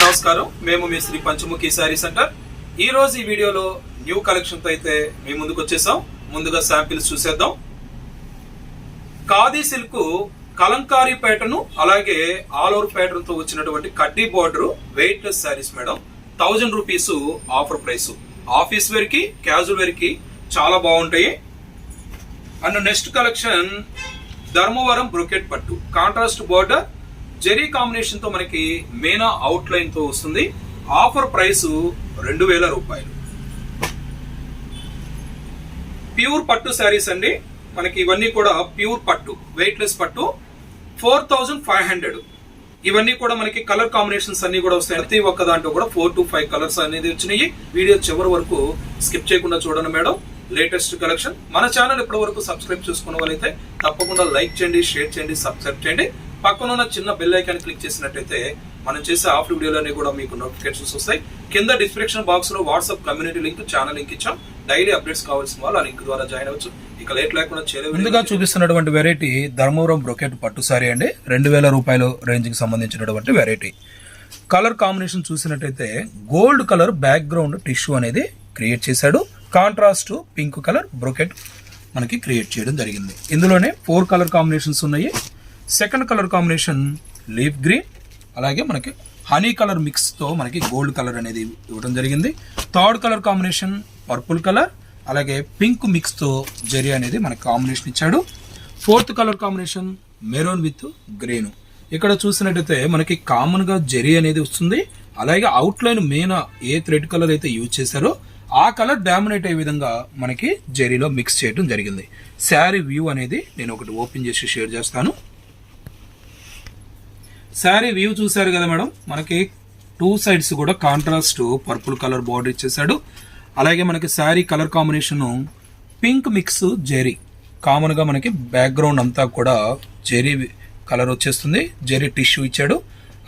నమస్కారం. మేము మీ శ్రీ పంచముఖి శారీ సెంటర్. ఈ రోజు ఈ వీడియోలో న్యూ కలెక్షన్తో అయితే మీ ముందుకు వచ్చేసాం. ముందుగా శాంపిల్స్ చూసేద్దాం. ఖాదీ సిల్క్ కలంకారీ ప్యాటర్న్ అలాగే ఆల్ ఓవర్ ప్యాటర్న్తో వచ్చినటువంటి కడ్డీ border weightless sarees madam. Thousand rupees offer price. Office వేర్కి క్యాజువల్ వేర్కి చాలా బాగుంటాయి. And next collection Dharmavaram brocade పట్టు. కాంట్రాస్ట్ బార్డర్ జెరీ కాంబినేషన్తో మనకి మేనా అవుట్ లైన్తో వస్తుంది. ఆఫర్ ప్రైస్ రెండు వేల రూపాయలు. ప్యూర్ పట్టు శారీస్ అండి. మనకి ఇవన్నీ కూడా ప్యూర్ పట్టు వెయిట్లెస్ పట్టు. Four thousand five hundred. ఇవన్నీ కూడా మనకి కలర్ కాంబినేషన్స్ అన్ని కూడా వస్తాయి. ప్రతి ఒక్క దాంట్లో కూడా ఫోర్ టు ఫైవ్ కలర్స్ అనేది వచ్చినాయి. వీడియో చివరి వరకు స్కిప్ చేయకుండా చూడండి మేడం. Latest collection. మన ఛానల్ ఇప్పటి వరకు సబ్స్క్రైబ్ చేసుకున్న వాళ్ళైతే తప్పకుండా లైక్ చేయండి షేర్ చేయండి సబ్స్క్రైబ్ చేయండి. పక్కన ఉన్న చిన్న బెల్ ఐకాన్ క్లిక్ చేసినట్టయితే మనం చేసే ఆఫర్ వీడియోలన్నీ కూడా మీకు నోటిఫికేషన్స్ వస్తాయి. కింద డిస్క్రిప్షన్ బాక్స్లో WhatsApp community link channel link ఇచ్చాం. డైలీ అప్డేట్స్ కావాల్సిన వాళ్ళు ఆ లింక్ ద్వారా జాయిన్ అవ్వచ్చు. ఇక లేట్ లేకుండా చేయలేదు ముందుగా చూపిస్తున్నటువంటి వెరైటీ ధర్మవరం బ్రొకెట్ పట్టు సారీ అండి. రెండు వేల రూపాయలు రేంజ్కి సంబంధించినటువంటి వెరైటీ కలర్ కాంబినేషన్ చూసినట్టయితే గోల్డ్ కలర్ బ్యాక్గ్రౌండ్ టిష్యూ అనేది క్రియేట్ చేశాడు. కాంట్రాస్ట్ పింక్ కలర్ బ్రొకెట్ మనకి క్రియేట్ చేయడం జరిగింది. ఇందులోనే ఫోర్ కలర్ కాంబినేషన్స్ ఉన్నాయి. Second colour combination leaf green అలాగే మనకి హనీ కలర్ మిక్స్తో మనకి గోల్డ్ కలర్ అనేది ఇవ్వడం జరిగింది. Third colour combination purple colour అలాగే పింక్ మిక్స్తో జెరీ అనేది మనకి కాంబినేషన్ ఇచ్చాడు. Fourth colour combination maroon with green. ఇక్కడ చూసినట్టయితే మనకి కామన్గా జెరీ అనేది వస్తుంది. అలాగే అవుట్ లైన్ మెయిన్ ఏ థ్రెడ్ కలర్ అయితే యూజ్ చేశారో ఆ కలర్ డామినేట్ అయ్యే విధంగా మనకి జెరీలో మిక్స్ చేయడం జరిగింది. శారీ వ్యూ అనేది నేను ఒకటి ఓపెన్ చేసి షేర్ చేస్తాను. శారీ వ్యూ చూసారు కదా మేడం? మనకి టూ సైడ్స్ కూడా కాంట్రాస్ట్ పర్పుల్ కలర్ బార్డర్ ఇచ్చేసాడు అలాగే మనకి saree colour combination pink mix zari. కామన్గా మనకి బ్యాక్గ్రౌండ్ అంతా కూడా జెరీ కలర్ వచ్చేస్తుంది. జెరీ టిష్యూ ఇచ్చాడు.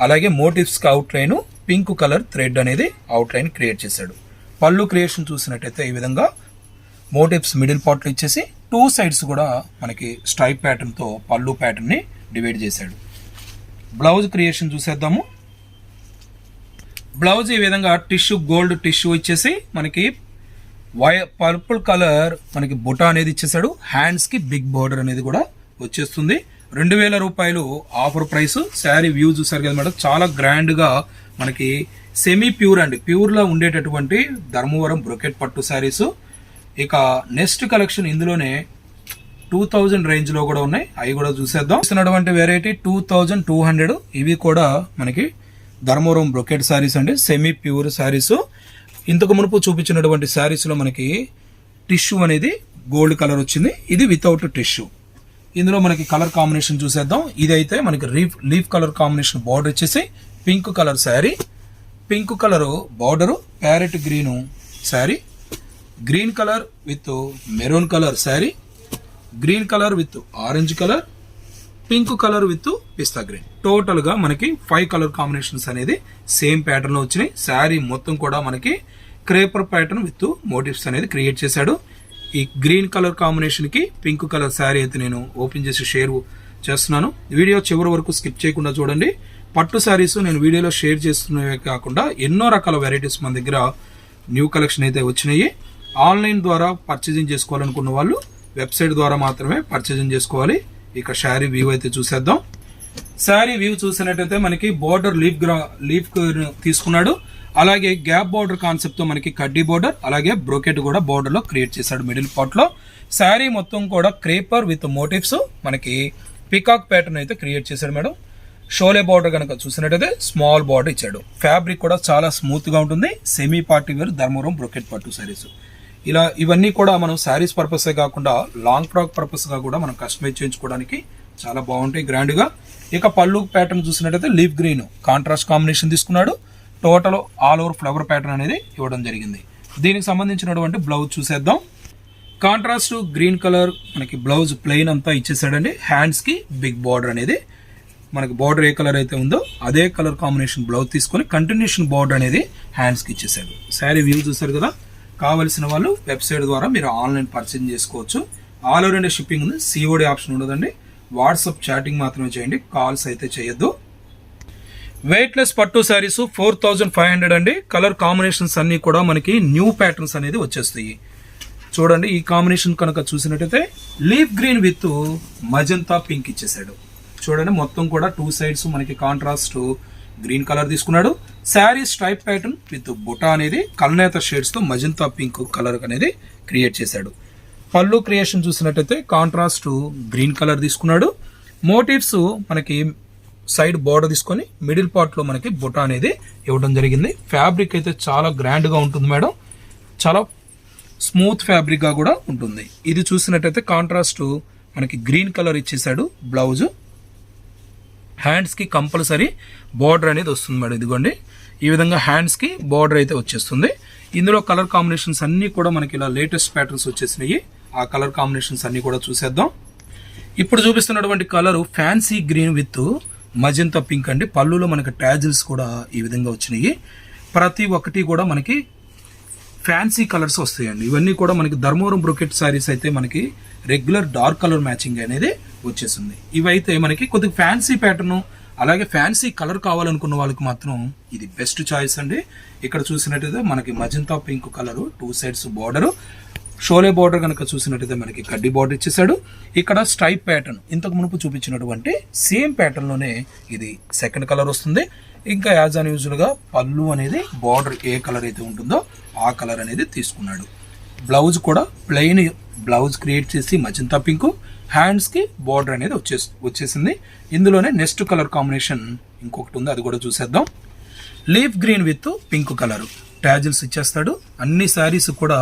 అలాగే మోటివ్స్కి outline pink colour thread అనేది అవుట్ లైన్ క్రియేట్ చేశాడు. పళ్ళు క్రియేషన్ చూసినట్టయితే ఈ విధంగా మోటివ్స్ మిడిల్ పార్ట్లో ఇచ్చేసి టూ సైడ్స్ కూడా మనకి స్ట్రైప్ ప్యాటర్న్తో పళ్ళు ప్యాటర్న్ని డివైడ్ చేశాడు. బ్లౌజ్ క్రియేషన్ చూసేద్దాము. బ్లౌజ్ ఈ విధంగా టిష్యూ గోల్డ్ టిష్యూ ఇచ్చేసి మనకి వై పర్పుల్ కలర్ మనకి బుటా అనేది ఇచ్చేసాడు. హ్యాండ్స్కి బిగ్ బోర్డర్ అనేది కూడా వచ్చేస్తుంది. రెండు వేల రూపాయలు ఆఫర్ ప్రైస్. శారీ వ్యూ చూసారు కదా మేడం. చాలా గ్రాండ్గా మనకి సెమీ ప్యూర్ అండి ప్యూర్లో ఉండేటటువంటి ధర్మవరం బ్రొకెట్ పట్టు శారీస్. ఇక నెక్స్ట్ కలెక్షన్ ఇందులోనే టూ థౌజండ్ రేంజ్లో కూడా ఉన్నాయి. అవి కూడా చూసేద్దాం. ఇస్తున్నటువంటి variety two thousand two hundred. ఇవి కూడా మనకి ధర్మవరం బ్రొకెట్ శారీస్ అండి. సెమీ ప్యూర్ శారీస్ ఇంతకు మునుపు చూపించినటువంటి శారీస్లో మనకి టిష్యూ అనేది గోల్డ్ కలర్ వచ్చింది. ఇది వితౌట్ టిష్యూ ఇందులో మనకి కలర్ కాంబినేషన్ చూసేద్దాం. ఇదైతే మనకి leaf leaf colour combination border వచ్చేసి pink colour saree pink colour border parrot green saree green colour with maroon colour saree green colour with orange colour pink colour with pista green. టోటల్గా మనకి five colour combinations అనేది same ప్యాటర్న్లో వచ్చినాయి. శారీ మొత్తం కూడా మనకి creeper pattern with motifs అనేది create చేశాడు. ఈ గ్రీన్ కలర్ కాంబినేషన్కి పింక్ కలర్ శారీ అయితే నేను ఓపెన్ చేసి షేర్ చేస్తున్నాను. వీడియో చివరి వరకు స్కిప్ చేయకుండా చూడండి. పట్టు శారీస్ నేను వీడియోలో షేర్ చేస్తున్నవే కాకుండా ఎన్నో రకాల వెరైటీస్ మన దగ్గర న్యూ కలెక్షన్ అయితే వచ్చినాయి. ఆన్లైన్ ద్వారా పర్చేజింగ్ చేసుకోవాలనుకున్న వాళ్ళు వెబ్సైట్ ద్వారా మాత్రమే పర్చేజింగ్ చేసుకోవాలి. ఇక శారీ వ్యూ అయితే చూసేద్దాం. శారీ వ్యూ చూసినట్టయితే మనకి బోర్డర్ లీఫ్ గ్రా లీఫ్ తీసుకున్నాడు. అలాగే గ్యాప్ బోర్డర్ కాన్సెప్ట్తో మనకి కడ్డీ బోర్డర్ అలాగే బ్రోకెట్ కూడా బార్డర్లో క్రియేట్ చేశాడు మిడిల్ పార్ట్లో శారీ మొత్తం కూడా క్రేపర్ విత్ మోటివ్స్ మనకి పికాక్ ప్యాటర్న్ అయితే క్రియేట్ చేశాడు మేడం. షోలే బార్డర్ కనుక చూసినట్టయితే స్మాల్ బార్డర్ ఇచ్చాడు. ఫ్యాబ్రిక్ కూడా చాలా స్మూత్గా ఉంటుంది. సెమీ పార్టీ వేరు ధర్మవరం బ్రోకెట్ పట్టు శారీస్. ఇలా ఇవన్నీ కూడా మనం శారీస్ పర్పస్ కాకుండా లాంగ్ ఫ్రాక్ పర్పస్గా కూడా మనం కస్టమైజ్ చేయించుకోవడానికి చాలా బాగుంటాయి గ్రాండ్గా. ఇక పళ్ళు ప్యాటర్న్ చూసినట్టయితే లీఫ్ గ్రీన్ కాంట్రాస్ట్ కాంబినేషన్ తీసుకున్నాడు. Total all over flower pattern అనేది ఇవ్వడం జరిగింది. దీనికి సంబంధించినటువంటి బ్లౌజ్ చూసేద్దాం. కాంట్రాస్ట్ గ్రీన్ కలర్ మనకి బ్లౌజ్ ప్లెయిన్ అంతా ఇచ్చేసాడండి. హ్యాండ్స్కి బిగ్ బార్డర్ అనేది. మనకి బార్డర్ ఏ కలర్ అయితే ఉందో అదే కలర్ కాంబినేషన్ బ్లౌజ్ తీసుకొని కంటిన్యూషన్ బార్డర్ అనేది హ్యాండ్స్కి ఇచ్చేసాడు. శారీ వ్యూ చూసారు కదా? కావలసిన వాళ్ళు వెబ్సైట్ ద్వారా మీరు ఆన్లైన్ పర్చేజ్ చేసుకోవచ్చు. ఆల్ ఓవర్ ఇండియా షిప్పింగ్ ఉంది. సిఓడి ఆప్షన్ ఉండదండి. వాట్సాప్ చాటింగ్ మాత్రమే చేయండి. కాల్స్ అయితే చేయొద్దు. వెయిట్లెస్ పట్టు sarees four thousand five hundred అండి. కలర్ కాంబినేషన్స్ అన్నీ కూడా మనకి న్యూ ప్యాటర్న్స్ అనేది వచ్చేస్తాయి. చూడండి ఈ కాంబినేషన్ కనుక చూసినట్టయితే leaf green with magenta pink ఇచ్చేసాడు చూడండి మొత్తం కూడా టూ సైడ్స్ మనకి కాంట్రాస్ట్ గ్రీన్ కలర్ తీసుకున్నాడు. Saree stripe pattern with buta అనేది కల్నేత షేడ్స్తో మజంతా పింక్ కలర్ అనేది క్రియేట్ చేశాడు. పళ్ళు క్రియేషన్ చూసినట్టయితే కాంట్రాస్ట్ గ్రీన్ కలర్ తీసుకున్నాడు. మోటివ్స్ మనకి సైడ్ బోర్డర్ తీసుకొని మిడిల్ పార్ట్లో మనకి బుటా అనేది ఇవ్వడం జరిగింది. ఫ్యాబ్రిక్ అయితే చాలా గ్రాండ్గా ఉంటుంది మేడం. చాలా స్మూత్ ఫ్యాబ్రిక్గా కూడా ఉంటుంది. ఇది చూసినట్టయితే కాంట్రాస్ట్ మనకి గ్రీన్ కలర్ ఇచ్చేసాడు బ్లౌజ్. హ్యాండ్స్కి కంపల్సరీ బార్డర్ అనేది వస్తుంది మేడం. ఇదిగోండి. ఈ విధంగా హ్యాండ్స్కి బార్డర్ అయితే వచ్చేస్తుంది. ఇందులో కలర్ కాంబినేషన్స్ అన్నీ కూడా మనకి ఇలా లేటెస్ట్ ప్యాటర్న్స్ వచ్చేసినాయి. ఆ కలర్ కాంబినేషన్స్ అన్నీ కూడా చూసేద్దాం. ఇప్పుడు చూపిస్తున్నటువంటి colour fancy green with magenta pink అండి. పళ్ళులో మనకి ట్యాజిల్స్ కూడా ఈ విధంగా వచ్చినాయి. ప్రతి ఒక్కటి కూడా మనకి ఫ్యాన్సీ కలర్స్ వస్తాయండి. ఇవన్నీ కూడా మనకి ధర్మవరం బ్రొకెట్ శారీస్ అయితే మనకి రెగ్యులర్ డార్క్ కలర్ మ్యాచింగ్ అనేది వచ్చేసింది ఇవైతే మనకి కొద్దిగా ఫ్యాన్సీ ప్యాటర్ను అలాగే ఫ్యాన్సీ కలర్ కావాలనుకున్న వాళ్ళకి మాత్రం ఇది బెస్ట్ చాయిస్ అండి. ఇక్కడ చూసినట్టయితే మనకి magenta pink colour two sides border Sholay border కనుక చూసినట్టయితే మనకి కడ్డీ బార్డర్ ఇచ్చేసాడు ఇక్కడ స్ట్రైప్ ప్యాటర్న్ ఇంతకు మునుపు చూపించినటువంటి సేమ్ ప్యాటర్న్లోనే ఇది సెకండ్ కలర్ వస్తుంది. ఇంకా యాజ్ అన్ యూజువల్ పళ్ళు అనేది బార్డర్ ఏ కలర్ అయితే ఉంటుందో ఆ కలర్ అనేది తీసుకున్నాడు. బ్లౌజ్ కూడా ప్లెయిన్ బ్లౌజ్ క్రియేట్ చేసి మజంతా పింక్ హ్యాండ్స్కి బార్డర్ అనేది వచ్చే వచ్చేసింది. ఇందులోనే నెక్స్ట్ కలర్ కాంబినేషన్ ఇంకొకటి ఉంది అది కూడా చూసేద్దాం. Leaf green with pink colour tassels ఇచ్చేస్తాడు. అన్ని శారీస్ కూడా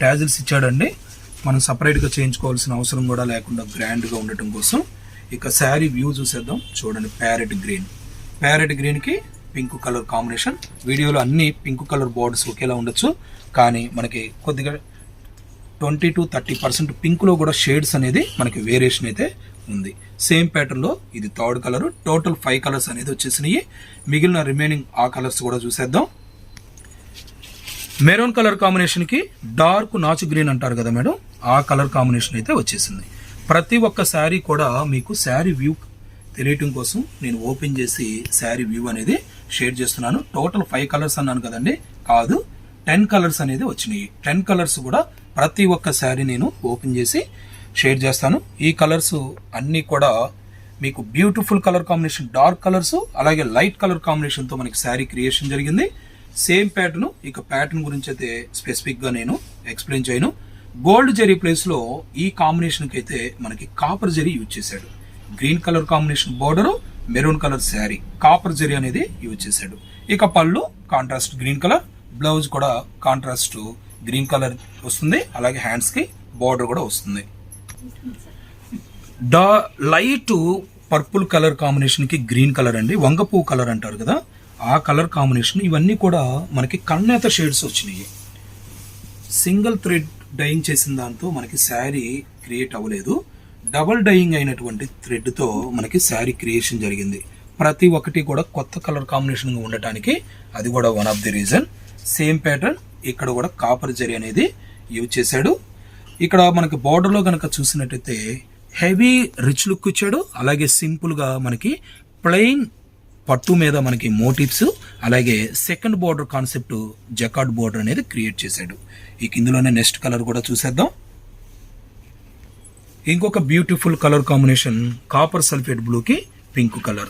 ట్యాజిల్స్ ఇచ్చాడండి. మనం సపరేట్గా చేయించుకోవాల్సిన అవసరం కూడా లేకుండా గ్రాండ్గా ఉండటం కోసం. ఇక శారీ వ్యూ చూసేద్దాం. చూడండి ప్యారెట్ గ్రీన్ ప్యారెట్ గ్రీన్కి పింక్ కలర్ కాంబినేషన్ వీడియోలో అన్ని పింక్ కలర్ బోర్డ్స్ ఒకేలా ఉండొచ్చు. కానీ మనకి కొద్దిగా ట్వంటీ టు థర్టీ పర్సెంట్ పింక్లో కూడా షేడ్స్ అనేది మనకి వేరియేషన్ అయితే ఉంది. సేమ్ ప్యాటర్న్లో ఇది third colour total five colours అనేది వచ్చేసినాయి. మిగిలిన రిమైనింగ్ ఆ కలర్స్ కూడా చూసేద్దాం. మెరూన్ కలర్ కాంబినేషన్కి డార్క్ నాచు గ్రీన్ అంటారు కదా మేడం ఆ కలర్ కాంబినేషన్ అయితే వచ్చేసింది. ప్రతి ఒక్క శారీ కూడా మీకు శారీ వ్యూ తెలియటం కోసం నేను ఓపెన్ చేసి శారీ వ్యూ అనేది షేర్ చేస్తున్నాను. టోటల్ ఫైవ్ కలర్స్ అన్నాను కదండి? కాదు టెన్ కలర్స్ అనేది వచ్చినాయి. టెన్ కలర్స్ కూడా ప్రతి ఒక్క శారీ నేను ఓపెన్ చేసి షేర్ చేస్తాను. ఈ కలర్స్ అన్నీ కూడా మీకు beautiful colour combination dark colours అలాగే లైట్ కలర్ కాంబినేషన్తో మనకి శారీ క్రియేషన్ జరిగింది. సేమ్ ప్యాటర్న్ ఇక ప్యాటర్న్ గురించి అయితే స్పెసిఫిక్గా నేను ఎక్స్ప్లెయిన్ చేయను. గోల్డ్ జెరీ ప్లేస్లో ఈ కాంబినేషన్కి అయితే మనకి కాపర్ జెరీ యూజ్ చేశాడు. Green colour combination border maroon colour saree. Copper zari అనేది యూజ్ చేశాడు. ఇక పళ్ళు కాంట్రాస్ట్ గ్రీన్ కలర్ బ్లౌజ్ కూడా కాంట్రాస్ట్ గ్రీన్ కలర్ వస్తుంది. అలాగే హ్యాండ్స్కి బార్డర్ కూడా వస్తుంది. డా లైట్ పర్పుల్ కలర్ కాంబినేషన్కి గ్రీన్ కలర్ అండి. వంగపువ్వు కలర్ అంటారు కదా ఆ కలర్ కాంబినేషన్ ఇవన్నీ కూడా మనకి కన్నేత షేడ్స్ వచ్చినాయి. సింగిల్ థ్రెడ్ డైయింగ్ చేసిన దాంతో మనకి శారీ క్రియేట్ అవ్వలేదు. డబల్ డైయింగ్ అయినటువంటి థ్రెడ్తో మనకి శారీ క్రియేషన్ జరిగింది. ప్రతి ఒక్కటి కూడా కొత్త కలర్ కాంబినేషన్గా ఉండటానికి అది కూడా one of the reason. Same pattern ఇక్కడ కూడా కాపర్ జరీ అనేది యూజ్ చేశాడు. ఇక్కడ మనకి బార్డర్లో కనుక చూసినట్టయితే హెవీ రిచ్ లుక్ ఇచ్చాడు. అలాగే సింపుల్గా మనకి ప్లెయిన్ పట్టు మీద మనకి మోటివ్స్ అలాగే second border concept jacquard border అనేది క్రియేట్ చేశాడు. ఈ కిందలోనే నెక్స్ట్ కలర్ కూడా చూసేద్దాం. ఇంకొక beautiful colour combination copper sulphate బ్లూకి పింక్ కలర్.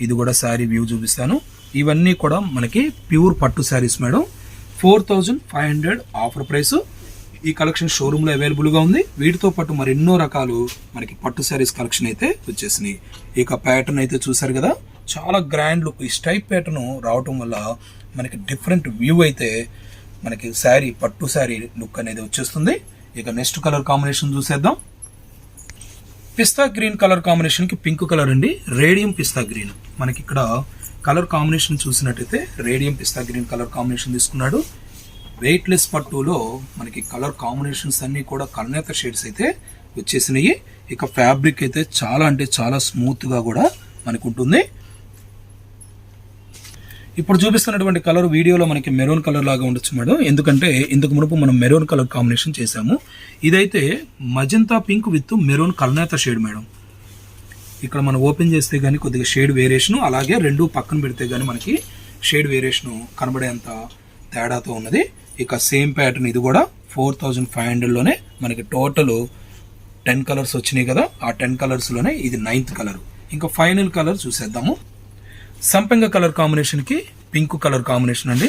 ఇది కూడా శారీ వ్యూ చూపిస్తాను. ఇవన్నీ కూడా మనకి ప్యూర్ పట్టు sarees madam. Four thousand five hundred offer price. ఈ కలెక్షన్ షోరూంలో అవైలబుల్గా ఉంది. వీటితో పాటు మరి ఎన్నో రకాలు మనకి పట్టు శారీస్ కలెక్షన్ అయితే వచ్చేసినాయి. ఇక ప్యాటర్న్ అయితే చూసారు కదా. చాలా గ్రాండ్ లుక్. ఈ స్టైప్ ప్యాటర్న్ రావటం వల్ల మనకి డిఫరెంట్ వ్యూ అయితే మనకి శారీ పట్టు శారీ లుక్ అనేది వచ్చేస్తుంది. ఇక నెక్స్ట్ కలర్ కాంబినేషన్ చూసేద్దాం. పిస్తా గ్రీన్ కలర్ కాంబినేషన్కి పింక్ కలర్ అండి. Radium pista green. మనకి ఇక్కడ కలర్ కాంబినేషన్ చూసినట్టయితే radium pista green colour combination తీసుకున్నాడు. వెయిట్ లెస్ పట్టులో మనకి కలర్ కాంబినేషన్స్ అన్ని కూడా కల్నేత షేడ్స్ అయితే వచ్చేసినాయి. ఇక ఫ్యాబ్రిక్ అయితే చాలా అంటే చాలా స్మూత్గా కూడా మనకు ఉంటుంది ఇప్పుడు చూపిస్తున్నటువంటి కలర్ వీడియోలో మనకి మెరూన్ కలర్ లాగా ఉండొచ్చు మేడం. ఎందుకంటే ఇందుకు మునుపు మనం మెరూన్ కలర్ కాంబినేషన్ చేసాము ఇదైతే మజంతా పింక్ విత్ మెరూన్ కల్నేత షేడ్ మేడం. ఇక్కడ మనం ఓపెన్ చేస్తే కానీ కొద్దిగా షేడ్ వేరియేషన్ అలాగే రెండు పక్కన పెడితే కానీ మనకి షేడ్ వేరియేషన్ కనబడేంత తేడాతో ఉన్నది. ఇక సేమ్ ప్యాటర్న్ ఇది కూడా ఫోర్ థౌజండ్ ఫైవ్ హండ్రెడ్లోనే మనకి టోటల్ టెన్ కలర్స్ వచ్చినాయి కదా. ఆ టెన్ కలర్స్లోనే ఇది నైన్త్ కలర్. ఇంకా ఫైనల్ కలర్ చూసేద్దాము. సంపెంగ కలర్ కాంబినేషన్కి పింక్ కలర్ కాంబినేషన్ అండి.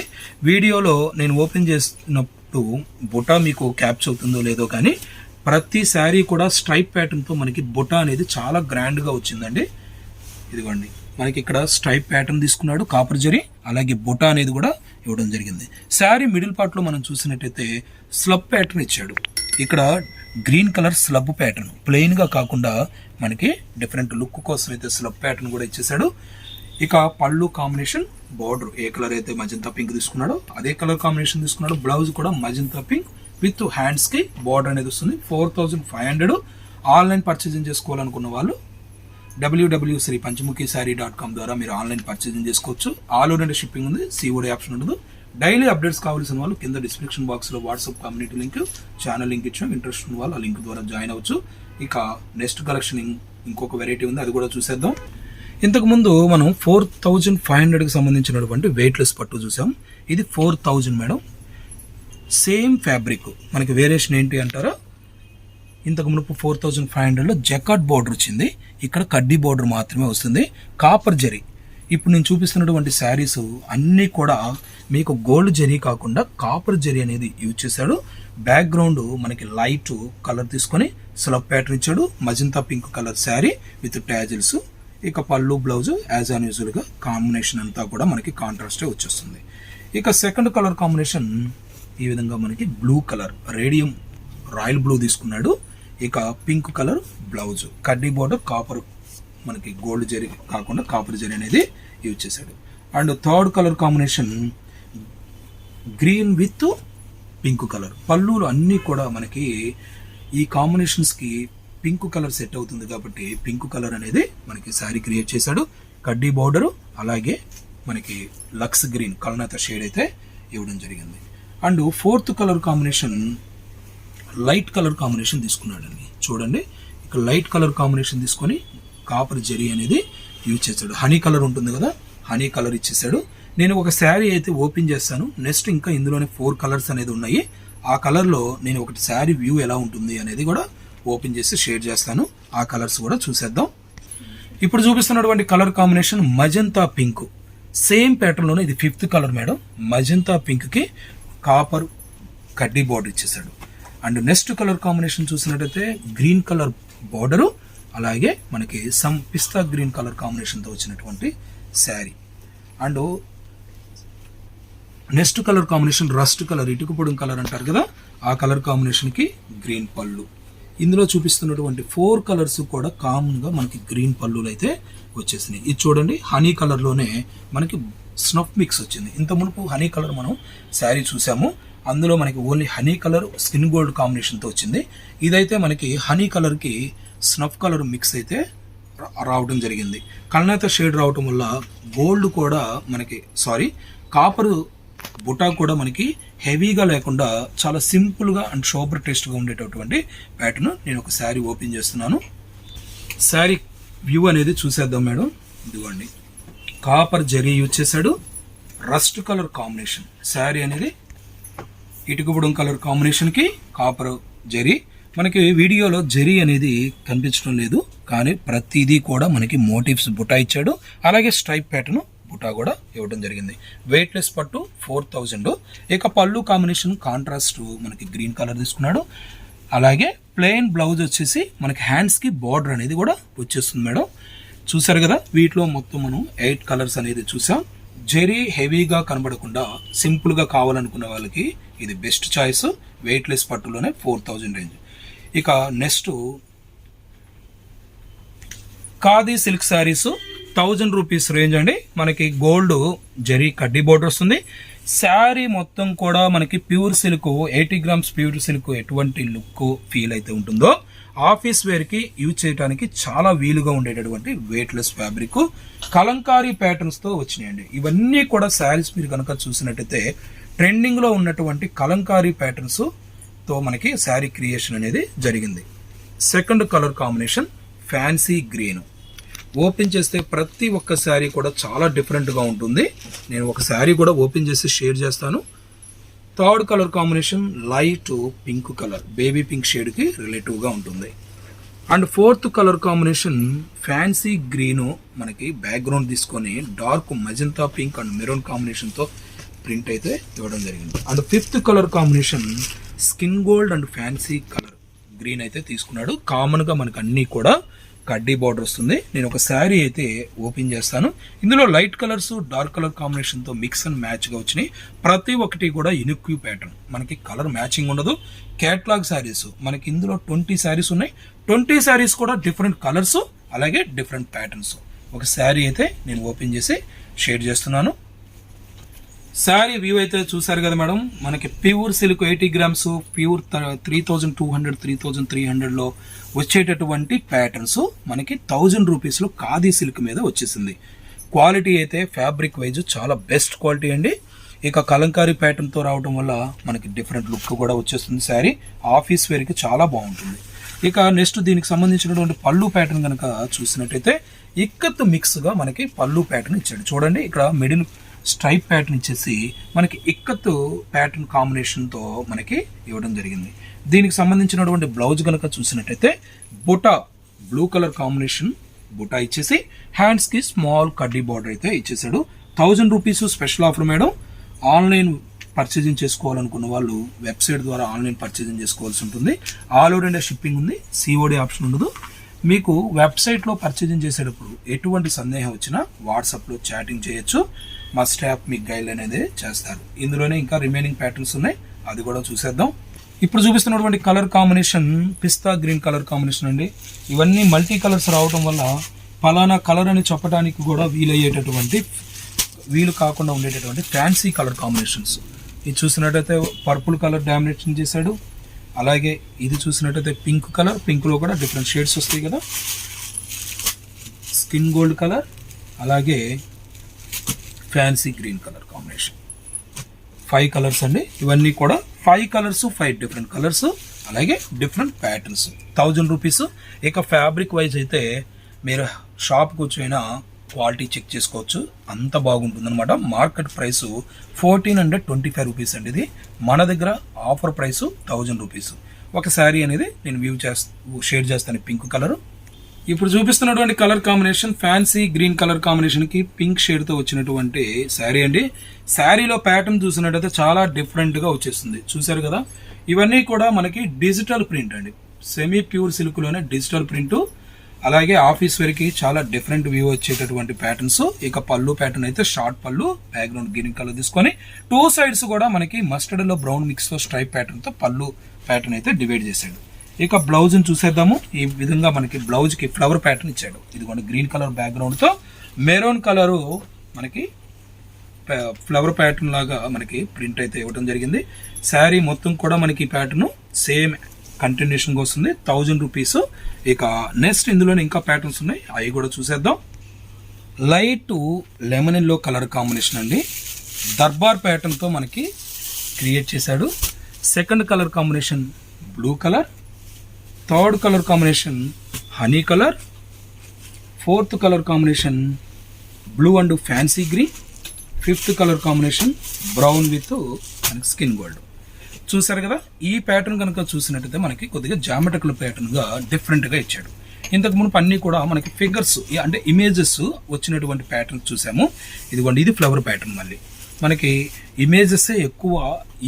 వీడియోలో నేను ఓపెన్ చేసినప్పుడు బుటా మీకు క్యాప్చ్ అవుతుందో లేదో కానీ ప్రతి శారీ కూడా స్ట్రైప్ ప్యాటర్న్తో మనకి బుటా అనేది చాలా గ్రాండ్గా వచ్చిందండి. ఇదిగోండి మనకి ఇక్కడ స్ట్రైప్ ప్యాటర్న్ తీసుకున్నాడు కాపర్ జరీ అలాగే బుటా అనేది కూడా ఇవ్వడం జరిగింది. శారీ మిడిల్ పార్ట్లో మనం చూసినట్టయితే స్లబ్ ప్యాటర్న్ ఇచ్చాడు. ఇక్కడ గ్రీన్ కలర్ స్లబ్ ప్యాటర్న్ ప్లెయిన్గా కాకుండా మనకి డిఫరెంట్ లుక్ కోసం అయితే స్లబ్ ప్యాటర్న్ కూడా ఇచ్చేసాడు ఇక పళ్ళు కాంబినేషన్ బార్డర్ ఏ కలర్ అయితే మజంతా పింక్ తీసుకున్నాడో అదే కలర్ కాంబినేషన్ తీసుకున్నాడు. బ్లౌజ్ కూడా మజంతా పింక్ విత్ హ్యాండ్స్కి బార్డర్ అనేది వస్తుంది. Four thousand five hundred online purchasing చేసుకోవాలనుకున్న వాళ్ళు WW Shri Panchamukhi Saree dot com ద్వారా మీరు ఆన్లైన్ పర్చేసింగ్ చేసుకోవచ్చు. ఆల్ ఓవర్ షిప్పింగ్ ఉంది. సీఓడి ఆప్షన్ ఉండదు. డైలీ అప్డేట్స్ కావాల్సిన వాళ్ళు కింద డిస్క్రిప్షన్ బాక్స్లో WhatsApp community link channel link ఇచ్చాం. ఇంట్రెస్ట్ ఉన్న వాళ్ళు ఆ లింక్ ద్వారా జాయిన్ అవ్వచ్చు. ఇక నెక్స్ట్ కలెక్షన్ ఇంకొక వెరైటీ ఉంది. అది కూడా చూసేద్దాం. ఇంతకుముందు మనం ఫోర్ థౌజండ్ ఫైవ్ హండ్రెడ్కి సంబంధించినటువంటి వెయిట్లెస్ పట్టు చూసాం. ఇది four thousand madam. Same fabric. మనకి వేరియేషన్ ఏంటి అంటారా? ఇంతకు మునుపు ఫోర్ థౌజండ్ ఫైవ్ హండ్రెడ్లో జకాట్ బార్డర్ వచ్చింది. ఇక్కడ కడ్డీ బార్డర్ మాత్రమే వస్తుంది. కాపర్ జరీ. ఇప్పుడు నేను చూపిస్తున్నటువంటి శారీస్ అన్నీ కూడా మీకు గోల్డ్ జరీ కాకుండా కాపర్ జరీ అనేది యూజ్ చేశాడు. బ్యాక్గ్రౌండ్ మనకి లైట్ కలర్ తీసుకొని స్లబ్ ప్యాటర్న్ ఇచ్చాడు. Magenta pink colour saree with tassels ఇక పళ్ళు బ్లౌజ్ యాజ్ అన్ యూజువల్గా కాంబినేషన్ అంతా కూడా మనకి కాంట్రాస్టే వచ్చేస్తుంది. ఇక సెకండ్ కలర్ కాంబినేషన్ ఈ విధంగా మనకి blue colour radium royal blue తీసుకున్నాడు. ఇక పింక్ కలర్ బ్లౌజ్ కడ్డీ బోర్డర్ కాపర్ మనకి గోల్డ్ జరీ కాకుండా కాపర్ జరీ అనేది యూజ్ చేశాడు. And third colour combination green with pink colour పళ్ళులు అన్నీ కూడా మనకి ఈ కాంబినేషన్స్కి పింక్ కలర్ సెట్ అవుతుంది కాబట్టి పింక్ కలర్ అనేది మనకి శారీ క్రియేట్ చేశాడు. కడ్డీ బార్డరు అలాగే మనకి లక్స్ గ్రీన్ కలనత షేడ్ అయితే ఇవ్వడం జరిగింది. And fourth colour combination light colour combination తీసుకున్నాడండి. చూడండి ఇక్కడ లైట్ కలర్ కాంబినేషన్ తీసుకొని కాపర్ జరీ అనేది యూజ్ చేశాడు. హనీ కలర్ ఉంటుంది కదా హనీ కలర్ ఇచ్చేసాడు నేను ఒక శారీ అయితే ఓపెన్ చేస్తాను. నెక్స్ట్ ఇంకా ఇందులోనే ఫోర్ కలర్స్ అనేది ఉన్నాయి. ఆ కలర్లో నేను ఒకటి శారీ వ్యూ ఎలా ఉంటుంది అనేది కూడా ఓపెన్ చేసి షేర్ చేస్తాను. ఆ కలర్స్ కూడా చూసేద్దాం. ఇప్పుడు చూపిస్తున్నటువంటి colour combination magenta pink. Same ప్యాటర్న్లోనే ఇది ఫిఫ్త్ కలర్ మేడం. మజంతా పింక్కి కాపర్ కడ్డీ బార్డర్ ఇచ్చేసాడు అండ్ నెక్స్ట్ కలర్ కాంబినేషన్ చూసినట్టయితే గ్రీన్ కలర్ బార్డరు అలాగే మనకి సమ్ పిస్తా గ్రీన్ కలర్ కాంబినేషన్తో వచ్చినటువంటి saree. And next colour combination rust colour ఇటుక కలర్ అంటారు కదా ఆ కలర్ కాంబినేషన్కి గ్రీన్ పళ్ళు. ఇందులో చూపిస్తున్నటువంటి ఫోర్ కలర్స్ కూడా కామన్గా మనకి గ్రీన్ పళ్ళులు అయితే వచ్చేసినాయి. ఇది చూడండి హనీ కలర్లోనే మనకి స్నఫ్ మిక్స్ వచ్చింది. ఇంత మునుపు హనీ కలర్ మనం శారీ చూసాము. అందులో మనకి only honey colour skin gold కాంబినేషన్తో వచ్చింది. ఇదైతే మనకి హనీ కలర్కి స్నఫ్ కలర్ మిక్స్ అయితే రావడం జరిగింది. కళ్ళనేత షేడ్ రావటం వల్ల గోల్డ్ కూడా మనకి సారీ కాపరు బుటా కూడా మనకి హెవీగా లేకుండా చాలా సింపుల్గా అండ్ షోబర్ టేస్ట్గా ఉండేటటువంటి ప్యాటర్న్ నేను ఒక శారీ ఓపెన్ చేస్తున్నాను. శారీ వ్యూ అనేది చూసేద్దాం మేడం. ఇదిగోండి. కాపర్ జరీ యూజ్ చేశాడు. Rust colour combination. శారీ అనేది ఇటుకబుడం కలర్ కాంబినేషన్కి కాపర్ జరీ. మనకి వీడియోలో జరీ అనేది కనిపించడం లేదు. కానీ ప్రతిదీ కూడా మనకి మోటివ్స్ బుటా ఇచ్చాడు. అలాగే స్ట్రైప్ ప్యాటర్న్ బుటా కూడా ఇవ్వడం జరిగింది. వెయిట్లెస్ పట్టు ఫోర్ థౌజండ్ ఇక పళ్ళు కాంబినేషన్ కాంట్రాస్ట్ మనకి గ్రీన్ కలర్ తీసుకున్నాడు. అలాగే ప్లెయిన్ బ్లౌజ్ వచ్చేసి మనకి హ్యాండ్స్కి బార్డర్ అనేది కూడా వచ్చేస్తుంది మేడం. చూసారు కదా వీటిలో మొత్తం మనం ఎయిట్ కలర్స్ అనేది చూసాం. జెరీ హెవీగా కనబడకుండా సింపుల్గా కావాలనుకున్న వాళ్ళకి ఇది బెస్ట్ చాయిస్ వెయిట్లెస్ పట్టులోనే ఫోర్ థౌజండ్ రేంజ్ ఇక next khadi silk sarees thousand rupees range అండి. మనకి గోల్డ్ జరీ కడ్డీ బోర్డర్ వస్తుంది. శారీ మొత్తం కూడా మనకి pure silk eighty grams pure silk ఎటువంటి లుక్ ఫీల్ అయితే ఉంటుందో ఆఫీస్ వేర్కి యూజ్ చేయడానికి చాలా వీలుగా ఉండేటటువంటి వెయిట్లెస్ ఫ్యాబ్రిక్ కలంకారీ ప్యాటర్న్స్తో వచ్చినాయండి. ఇవన్నీ కూడా శారీస్ మీరు కనుక చూసినట్టయితే ట్రెండింగ్లో ఉన్నటువంటి కలంకారీ ప్యాటర్న్స్తో మనకి శారీ క్రియేషన్ అనేది జరిగింది. Second colour combination fancy green open చేస్తే ప్రతి ఒక్క శారీ కూడా చాలా డిఫరెంట్గా ఉంటుంది. నేను ఒక శారీ కూడా ఓపెన్ చేసి షేర్ చేస్తాను. Third colour combination light pink colour baby pink షేడ్కి రిలేటివ్గా ఉంటుంది. And fourth colour combination fancy green మనకి బ్యాక్గ్రౌండ్ తీసుకొని dark magenta pink and maroon కాంబినేషన్తో ప్రింట్ అయితే ఇవ్వడం జరిగింది. And fifth colour combination skin gold and fancy colour green అయితే తీసుకున్నాడు. కామన్గా మనకు అన్నీ కూడా కడ్డీ బార్డర్ వస్తుంది. నేను ఒక శారీ అయితే ఓపెన్ చేస్తాను. ఇందులో లైట్ కలర్స్ డార్క్ కలర్ కాంబినేషన్తో మిక్స్ అండ్ మ్యాచ్గా వచ్చినాయి. ప్రతి ఒక్కటి కూడా యునిక్యూ ప్యాటర్న్ మనకి కలర్ మ్యాచింగ్ ఉండదు. క్యాట్లాగ్ శారీస్ మనకి ఇందులో ట్వంటీ శారీస్ ఉన్నాయి. ట్వంటీ శారీస్ కూడా డిఫరెంట్ కలర్స్ అలాగే డిఫరెంట్ ప్యాటర్న్స్ ఒక శారీ అయితే నేను ఓపెన్ చేసి షేర్ చేస్తున్నాను. శారీ వ్యూ అయితే చూసారు కదా మేడం? మనకి pure silk eighty grams pure three thousand two hundred three thousand three హండ్రెడ్లో వచ్చేటటువంటి ప్యాటర్న్స్ మనకి థౌజండ్ రూపీస్లో ఖాదీ సిల్క్ మీద వచ్చేసింది. క్వాలిటీ అయితే ఫ్యాబ్రిక్ వైజ్ చాలా బెస్ట్ క్వాలిటీ అండి. ఇక కలంకారీ ప్యాటర్న్తో రావడం వల్ల మనకి డిఫరెంట్ లుక్ కూడా వచ్చేస్తుంది శారీ ఆఫీస్ వేర్కి చాలా బాగుంటుంది. ఇక నెక్స్ట్ దీనికి సంబంధించినటువంటి పళ్ళు ప్యాటర్న్ కనుక చూసినట్టయితే ఇక్కత్ మిక్స్గా మనకి పళ్ళు ప్యాటర్న్ ఇచ్చాడు. చూడండి ఇక్కడ మిడిల్ స్ట్రైప్ ప్యాటర్న్ ఇచ్చేసి మనకి ఇక్కత్తు ప్యాటర్న్ కాంబినేషన్తో మనకి ఇవ్వడం జరిగింది. దీనికి సంబంధించినటువంటి బ్లౌజ్ కనుక చూసినట్టయితే buta blue colour combination buta ఇచ్చేసి హ్యాండ్స్కి స్మాల్ కడ్డీ బార్డర్ అయితే ఇచ్చేసాడు thousand rupees special offer madam. Online purchasing చేసుకోవాలనుకున్న వాళ్ళు వెబ్సైట్ ద్వారా ఆన్లైన్ పర్చేజింగ్ చేసుకోవాల్సి ఉంటుంది. ఆల్ ఓవర్ ఇండియా షిప్పింగ్ ఉంది. సిఓడి ఆప్షన్ ఉండదు. మీకు వెబ్సైట్లో పర్చేజింగ్ చేసేటప్పుడు ఎటువంటి సందేహం వచ్చినా వాట్సాప్లో చాటింగ్ చేయొచ్చు. మా స్టాఫ్ మీకు గైడ్ అనేది చేస్తారు. ఇందులోనే ఇంకా రిమైనింగ్ ప్యాటర్న్స్ ఉన్నాయి. అది కూడా చూసేద్దాం. ఇప్పుడు చూపిస్తున్నటువంటి కలర్ కాంబినేషన్ పిస్తా గ్రీన్ కలర్ కాంబినేషన్ అండి. ఇవన్నీ మల్టీ కలర్స్ రావడం వల్ల ఫలానా కలర్ అని చెప్పడానికి కూడా వీలయ్యేటటువంటి వీలు కాకుండా ఉండేటటువంటి ఫ్యాన్సీ కలర్ కాంబినేషన్స్ ఇది చూసినట్టయితే పర్పుల్ కలర్ డామినేషన్ చేశాడు. అలాగే ఇది చూసినట్టయితే పింక్ కలర్ పింక్లో కూడా డిఫరెంట్ షేడ్స్ వస్తాయి కదా. స్కిన్ గోల్డ్ కలర్ అలాగే fancy green colour combination five colours అండి. ఇవన్నీ కూడా five colours five different colours అలాగే డిఫరెంట్ ప్యాటర్న్స్ థౌజండ్ రూపీస్ ఇక ఫ్యాబ్రిక్ వైజ్ అయితే మీరు షాప్కి వచ్చిన క్వాలిటీ చెక్ చేసుకోవచ్చు. అంత బాగుంటుంది అనమాట market price fourteen hundred twenty five rupees అండి ఇది. మన దగ్గర ఆఫర్ ప్రైస్ థౌజండ్ రూపీస్ ఒక శారీ అనేది నేను వ్యూ చేస్తా షేర్ చేస్తాను. పింక్ కలర్ ఇప్పుడు చూపిస్తున్నటువంటి colour combination fancy green colour కాంబినేషన్కి పింక్ షేడ్తో వచ్చినటువంటి శారీ అండి. శారీలో ప్యాటర్న్ చూసినట్టయితే చాలా డిఫరెంట్గా వచ్చేస్తుంది. చూసారు కదా? ఇవన్నీ కూడా మనకి డిజిటల్ ప్రింట్ అండి. సెమీ ప్యూర్ సిల్క్లోనే డిజిటల్ ప్రింట్ అలాగే ఆఫీస్ వేర్కి చాలా డిఫరెంట్ వ్యూ వచ్చేటటువంటి ప్యాటర్న్స్ ఇక పళ్ళు ప్యాటర్న్ అయితే షార్ట్ పళ్ళు బ్యాక్గ్రౌండ్ గ్రీన్ కలర్ తీసుకొని టూ సైడ్స్ కూడా మనకి మస్టర్డ్లో బ్రౌన్ మిక్స్తో స్ట్రైప్ ప్యాటర్న్తో పళ్ళు ప్యాటర్న్ అయితే డివైడ్ చేశాడు. ఇక బ్లౌజ్ చూసేద్దాము. ఈ విధంగా మనకి బ్లౌజ్కి ఫ్లవర్ ప్యాటర్న్ ఇచ్చాడు. ఇదిగోండి గ్రీన్ కలర్ బ్యాక్గ్రౌండ్తో మెరూన్ కలరు మనకి ఫ్లవర్ ప్యాటర్న్ లాగా మనకి ప్రింట్ అయితే ఇవ్వడం జరిగింది. శారీ మొత్తం కూడా మనకి ఈ ప్యాటర్న్ సేమ్ కంటిన్యూషన్గా వస్తుంది. థౌజండ్ రూపీస్ ఇక నెక్స్ట్ ఇందులోనే ఇంకా ప్యాటర్న్స్ ఉన్నాయి. అవి కూడా చూసేద్దాం. Light lemon yellow colour combination అండి. దర్బార్ ప్యాటర్న్తో మనకి క్రియేట్ చేశాడు. Second colour combination blue colour third colour combination honey colour fourth colour combination blue and fancy green fifth colour combination brown with మనకి స్కిన్ గోల్డ్. చూసారు కదా ఈ ప్యాటర్న్ కనుక చూసినట్టయితే మనకి కొద్దిగా జామెట్రికల్ ప్యాటర్న్గా డిఫరెంట్గా ఇచ్చాడు. ఇంతకు మునుపు అన్ని కూడా మనకి ఫిగర్స్ అంటే ఇమేజెస్ వచ్చినటువంటి ప్యాటర్న్ చూసాము. ఇదిగోండి ఇది ఫ్లవర్ ప్యాటర్న్ మళ్ళీ. మనకి ఇమేజెస్ ఎక్కువ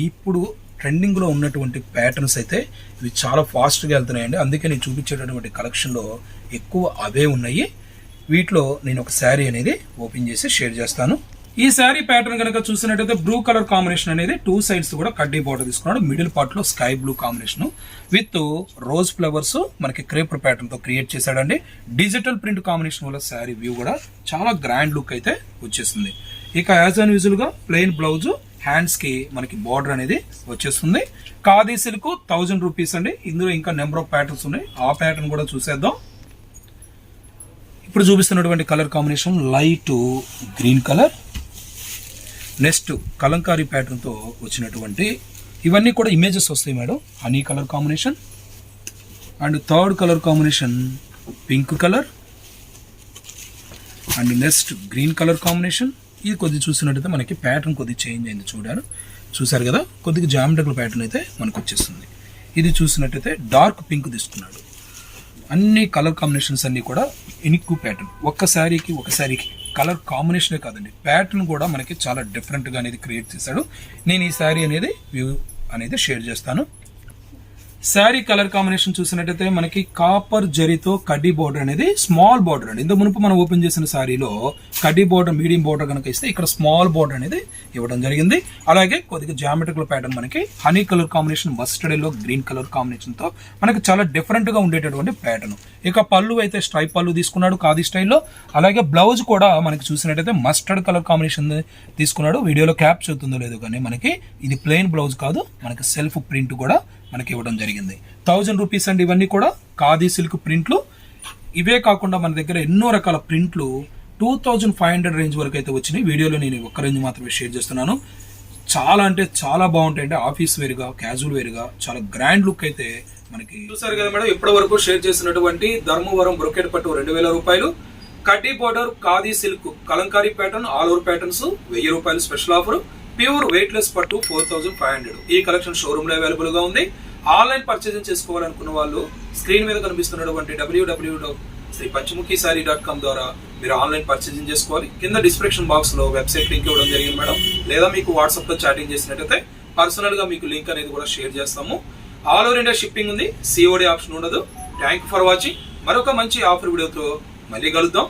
ఇప్పుడు ట్రెండింగ్లో ఉన్నటువంటి ప్యాటర్న్స్ అయితే ఇవి చాలా ఫాస్ట్గా వెళ్తున్నాయండి. అందుకే నేను చూపించేటటువంటి కలెక్షన్లో ఎక్కువ అవే ఉన్నాయి. వీటిలో నేను ఒక శారీ అనేది ఓపెన్ చేసి షేర్ చేస్తాను. ఈ శారీ ప్యాటర్న్ కనుక చూసినట్టయితే బ్లూ కలర్ కాంబినేషన్ అనేది టూ సైడ్స్ కూడా కడ్డీ బార్డర్ తీసుకున్నాడు. మిడిల్ పార్ట్లో sky blue combination with rose flowers మనకి క్రేపర్ ప్యాటర్న్తో క్రియేట్ చేశాడండి. డిజిటల్ ప్రింట్ కాంబినేషన్ వల్ల శారీ వ్యూ కూడా చాలా గ్రాండ్ లుక్ అయితే వచ్చేసింది. ఇక యాజ్ అన్ యూజువల్గా ప్లెయిన్ బ్లౌజ్ హ్యాండ్స్కి మనకి బార్డర్ అనేది వచ్చేస్తుంది. ఖాదీ సిల్క్ థౌజండ్ రూపీస్ అండి. ఇందులో ఇంకా నెంబర్ ఆఫ్ ప్యాటర్న్స్ ఉన్నాయి. ఆ ప్యాటర్న్ కూడా చూసేద్దాం. ఇప్పుడు చూపిస్తున్నటువంటి colour combination light green colour next kalamkari ప్యాటర్న్తో వచ్చినటువంటి ఇవన్నీ కూడా ఇమేజెస్ వస్తాయి madam. Honey colour combination and third colour combination pink colour and next green colour combination ఇది కొద్దిగా చూసినట్టయితే మనకి ప్యాటర్న్ కొద్దిగా చేంజ్ అయింది చూడారు. చూసారు కదా? కొద్దిగా జామెట్రికల్ ప్యాటర్న్ అయితే మనకు వచ్చేస్తుంది ఇది చూసినట్టయితే డార్క్ పింక్ తీసుకున్నాడు. అన్ని కలర్ కాంబినేషన్స్ అన్ని కూడా ఇనిక్కు ప్యాటర్న్ ఒక్క శారీకి ఒక శారీకి కలర్ కాంబినేషనే కాదండి. ప్యాటర్న్ కూడా మనకి చాలా డిఫరెంట్గా అనేది క్రియేట్ చేశాడు. నేను ఈ శారీ అనేది వ్యూ అనేది షేర్ చేస్తాను. శారీ కలర్ కాంబినేషన్ చూసినట్టయితే మనకి కాపర్ జరీతో కడ్డీ బోర్డర్ అనేది స్మాల్ బోర్డర్ అండి. ఇంత మునుపు మనం ఓపెన్ చేసిన శారీలో కడ్డీ బోర్డర్ మీడియం బోర్డర్ కనుక ఇస్తే ఇక్కడ స్మాల్ బోర్డర్ అనేది ఇవ్వడం జరిగింది. అలాగే కొద్దిగా జామెట్రికల్ ప్యాటర్న్ మనకి honey colour combination mustard green colour కాంబినేషన్తో మనకి చాలా డిఫరెంట్గా ఉండేటటువంటి ప్యాటర్న్ ఇక పళ్ళు అయితే స్ట్రైప్ పళ్ళు తీసుకున్నాడు కాది స్టైల్లో. అలాగే బ్లౌజ్ కూడా మనకి చూసినట్టయితే మస్టర్డ్ కలర్ కాంబినేషన్ తీసుకున్నాడు. వీడియోలో క్యాప్ అవుతుందో లేదో కానీ మనకి ఇది ప్లెయిన్ బ్లౌజ్ కాదు. మనకి సెల్ఫ్ ప్రింట్ కూడా మనకి ఇవ్వడం జరిగింది. థౌజండ్ రూపీస్ అండి ఇవన్నీ కూడా. ఖాదీ సిల్క్ ప్రింట్లు. ఇవే కాకుండా మన దగ్గర ఎన్నో రకాల ప్రింట్లు two thousand five hundred range వరకు అయితే వచ్చినాయి. వీడియోలో నేను ఒక్క రేంజ్ మాత్రమే షేర్ చేస్తున్నాను. చాలా అంటే చాలా బాగుంటాయి అంటే ఆఫీస్ వేరుగా క్యాజువల్ వేరుగా చాలా గ్రాండ్ లుక్ అయితే మనకి చూసారు కదా మేడం ఇప్పటి వరకు షేర్ చేసినటువంటి ధర్మవరం బ్రొకెట్ పట్టు రెండు వేల రూపాయలు. కడ్డీ border khadi silk kalamkari pattern all over patterns వెయ్యి రూపాయలు special offer. Pure weight less పట్టు ఫోర్ థౌసండ్ ఫైవ్ హండ్రెడ్. ఈ కలెక్షన్ షోరూమ్లో అవైలబుల్గా ఉంది. ఆన్లైన్ పర్చేసింగ్ చేసుకోవాలనుకున్న వాళ్ళు స్క్రీన్ మీద కనిపిస్తున్నటువంటి WWW Sri Panchamukhi saree dot com ద్వారా మీరు ఆన్లైన్ పర్చేజింగ్ చేసుకోవాలి. కింద డిస్క్రిప్షన్ బాక్స్లో వెబ్సైట్ లింక్ ఇవ్వడం జరిగింది మేడం. లేదా మీకు వాట్సాప్లో చాటింగ్ చేసినట్టయితే పర్సనల్గా మీకు లింక్ అనేది కూడా షేర్ చేస్తాము. ఆల్ ఓవర్ ఇండియా షిప్పింగ్ ఉంది. సిఓడి ఆప్షన్ ఉండదు. థ్యాంక్ ఫర్ వాచింగ్ మరొక మంచి ఆఫర్ వీడియోతో మళ్ళీ కలుద్దాం.